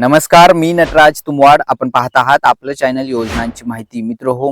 नमस्कार मी नटराज तुमवाड. आपण पाहत आहात आपलं चॅनल योजनांची माहिती. मित्र हो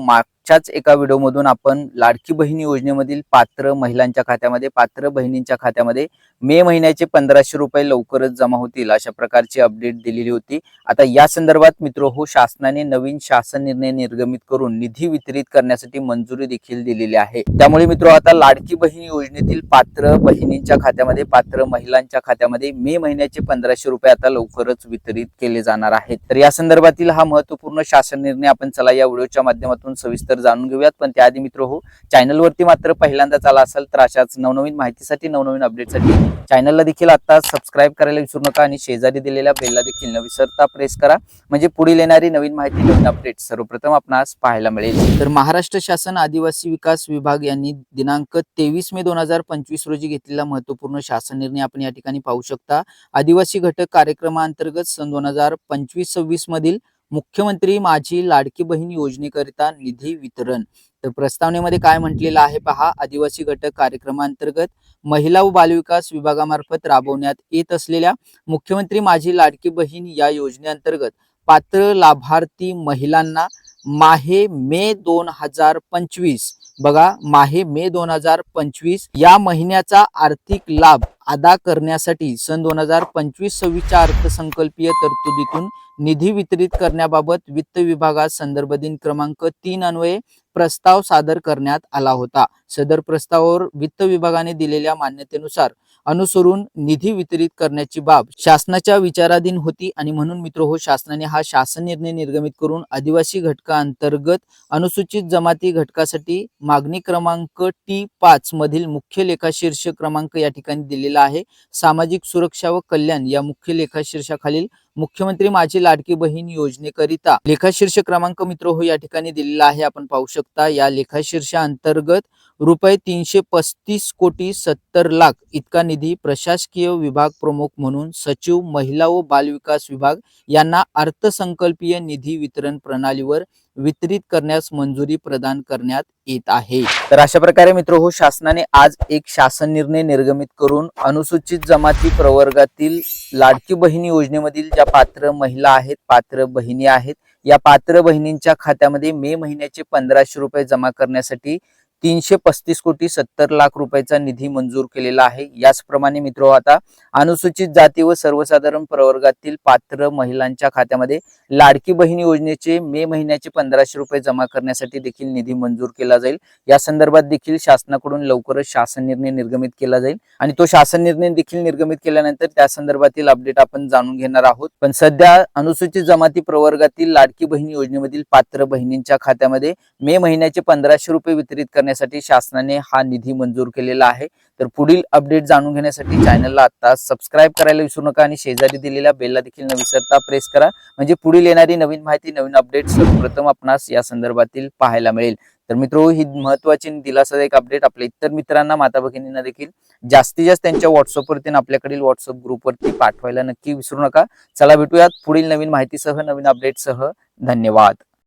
मागच्याच एका व्हिडिओमधून आपण लाडकी बहीण योजनेमधील पात्र महिलांच्या खात्यामध्ये पात्र बहिणींच्या खात्यामध्ये मे महिन्याचे पंधराशे रुपये लवकरच जमा होतील अशा प्रकारची अपडेट दिलेली होती. आता या संदर्भात मित्र हो शासनाने नवीन शासन निर्णय निर्गमित करून निधी वितरित करण्यासाठी मंजुरी देखील दिलेली आहे. त्यामुळे मित्र आता लाडकी बहीण योजनेतील पात्र बहिणींच्या खात्यामध्ये पात्र महिलांच्या खात्यामध्ये मे महिन्याचे पंधराशे रुपये आता लवकरच वितरित केले जाणार आहेत. तर या संदर्भातील हा महत्त्वपूर्ण शासन निर्णय आपण चला या व्हिडिओच्या माध्यमातून सविस्तर जाणून घेऊयात. पण त्याआधी मित्र हो चॅनलवरती मात्र पहिल्यांदाच आला असाल तर अशाच नवनवीन माहितीसाठी नवनवीन अपडेटसाठी चॅनलला देखील आता सबस्क्राईब करायला विसरू नका आणि शेजारी दिलेल्या बेलला देखील न विसरता प्रेस करा. म्हणजे पुढील येणारी नवीन माहिती नवीन अपडेट सर्वप्रथम आपणास पाहायला मिळेल. तर महाराष्ट्र शासन आदिवासी विकास विभाग यांनी दिनांक तेवीस मे दोन हजार पंचवीस रोजी घेतलेला महत्त्वपूर्ण शासन निर्णय आपण या ठिकाणी पाहू शकता. आदिवासी घटक कार्यक्रमाअंतर्गत सन दोन हजार पंचवीस सव्वीस मधील मुख्यमंत्री माझी लाडकी बहीण योजनेकरिता निधी वितरण. तर प्रस्तावनेमध्ये काय म्हटलेलं आहे पहा. आदिवासी घटक कार्यक्रमांतर्गत महिला व बालविकास विभागामार्फत राबवण्यात येत असलेल्या मुख्यमंत्री माझी लाडकी बहीण या योजनेअंतर्गत पात्र लाभार्थी महिलांना माहे मे दोन हजार पंचवीस बघा माहे मे दोन हजार पंचवीस या महिन्याचा आर्थिक लाभ अदा करण्यासाठी सन दोन हजार पंचवीस सव्वीसच्या अर्थसंकल्पीय तरतुदीतून निधी वितरित करण्याबाबत वित्त विभागात संदर्भ दिन क्रमांक तीन अन्वये प्रस्ताव सादर करण्यात आला होता. सदर प्रस्तावावर वित्त विभागाने दिलेल्या मान्यतेनुसार अनुसरून निधी वितरित करण्याची बाब शासनाच्या विचाराधीन होती आणि म्हणून मित्र हो शासनाने हा शासन निर्णय निर्गमित करून आदिवासी घटकाअंतर्गत अनुसूचित जमाती घटकासाठी मागणी क्रमांक टी पाच मधील मुख्य लेखाशीर्ष क्रमांक या ठिकाणी दिलेला आहे. सामाजिक सुरक्षा व कल्याण या मुख्य लेखाशीर्षाखालील मुख्यमंत्री माझी लाडकी बहीण योजनेकरिता लेखाशीर्ष क्रमांक मित्र हो या ठिकाणी दिलेला आहे. आपण पाहू शकता या लेखाशीर्षा अंतर्गत रुपये तीनशे पस्तीस कोटी सत्तर लाख इतका निधी प्रशासकीय विभाग प्रमुख म्हणून सचिव महिला व बालविकास विभाग यांना अर्थसंकल्पीय निधी वितरण प्रणालीवर वितरित करण्यास मंजुरी प्रदान करण्यात येत आहे. तर अशा प्रकारे मित्र हो शासनाने आज एक शासन निर्णय निर्गमित करून अनुसूचित जमाती प्रवर्गातील लाडकी बहिणी योजनेमधील ज्या पात्र महिला आहेत पात्र बहिणी आहेत या पात्र बहिणींच्या खात्यामध्ये मे महिन्याचे पंधराशे रुपये जमा करण्यासाठी तीनशे पस्तीस कोटी सत्तर लाख रुपयाचा निधी मंजूर केलेला आहे. याचप्रमाणे मित्र हो, आता अनुसूचित जाती व सर्वसाधारण प्रवर्गातील पात्र महिलांच्या खात्यामध्ये लाडकी बहीण योजनेचे मे महिन्याचे पंधराशे रुपये जमा करण्यासाठी देखील निधी मंजूर केला जाईल. या संदर्भात देखील शासनाकडून लवकरच शासन निर्णय निर्गमित केला जाईल. आणि तो शासन निर्णय देखील निर्गमित केल्यानंतर त्या संदर्भातील अपडेट आपण जाणून घेणार आहोत. पण सध्या अनुसूचित जमाती प्रवर्गातील लाडकी बहीण योजनेमधील पात्र बहिणींच्या खात्यामध्ये मे महिन्याचे पंधराशे रुपये वितरित करण्यासाठी शासनाने हा निधी मंजूर केलेला आहे. तर पुढील अपडेट जाणून घेण्यासाठी चॅनलला आता सबस्क्राईब करायला विसरू नका आणि शेजारी दिलेल्या बेलला देखील न विसरता प्रेस करा. म्हणजे पुढील येणारी नवीन माहिती नवीन अपडेट सर्वप्रथम आपणास या संदर्भातील पाहायला मिळेल. तर मित्र ही महत्वाची आणि दिलासादायक अपडेट आपल्या इतर मित्रांना माता भगिनींना देखील जास्तीत जास्त त्यांच्या व्हॉट्सअपवरती आपल्याकडील व्हॉट्सअप ग्रुपवरती पाठवायला नक्की विसरू नका. चला भेटूयात पुढील नवीन माहितीसह नवीन अपडेटसह धन्यवाद.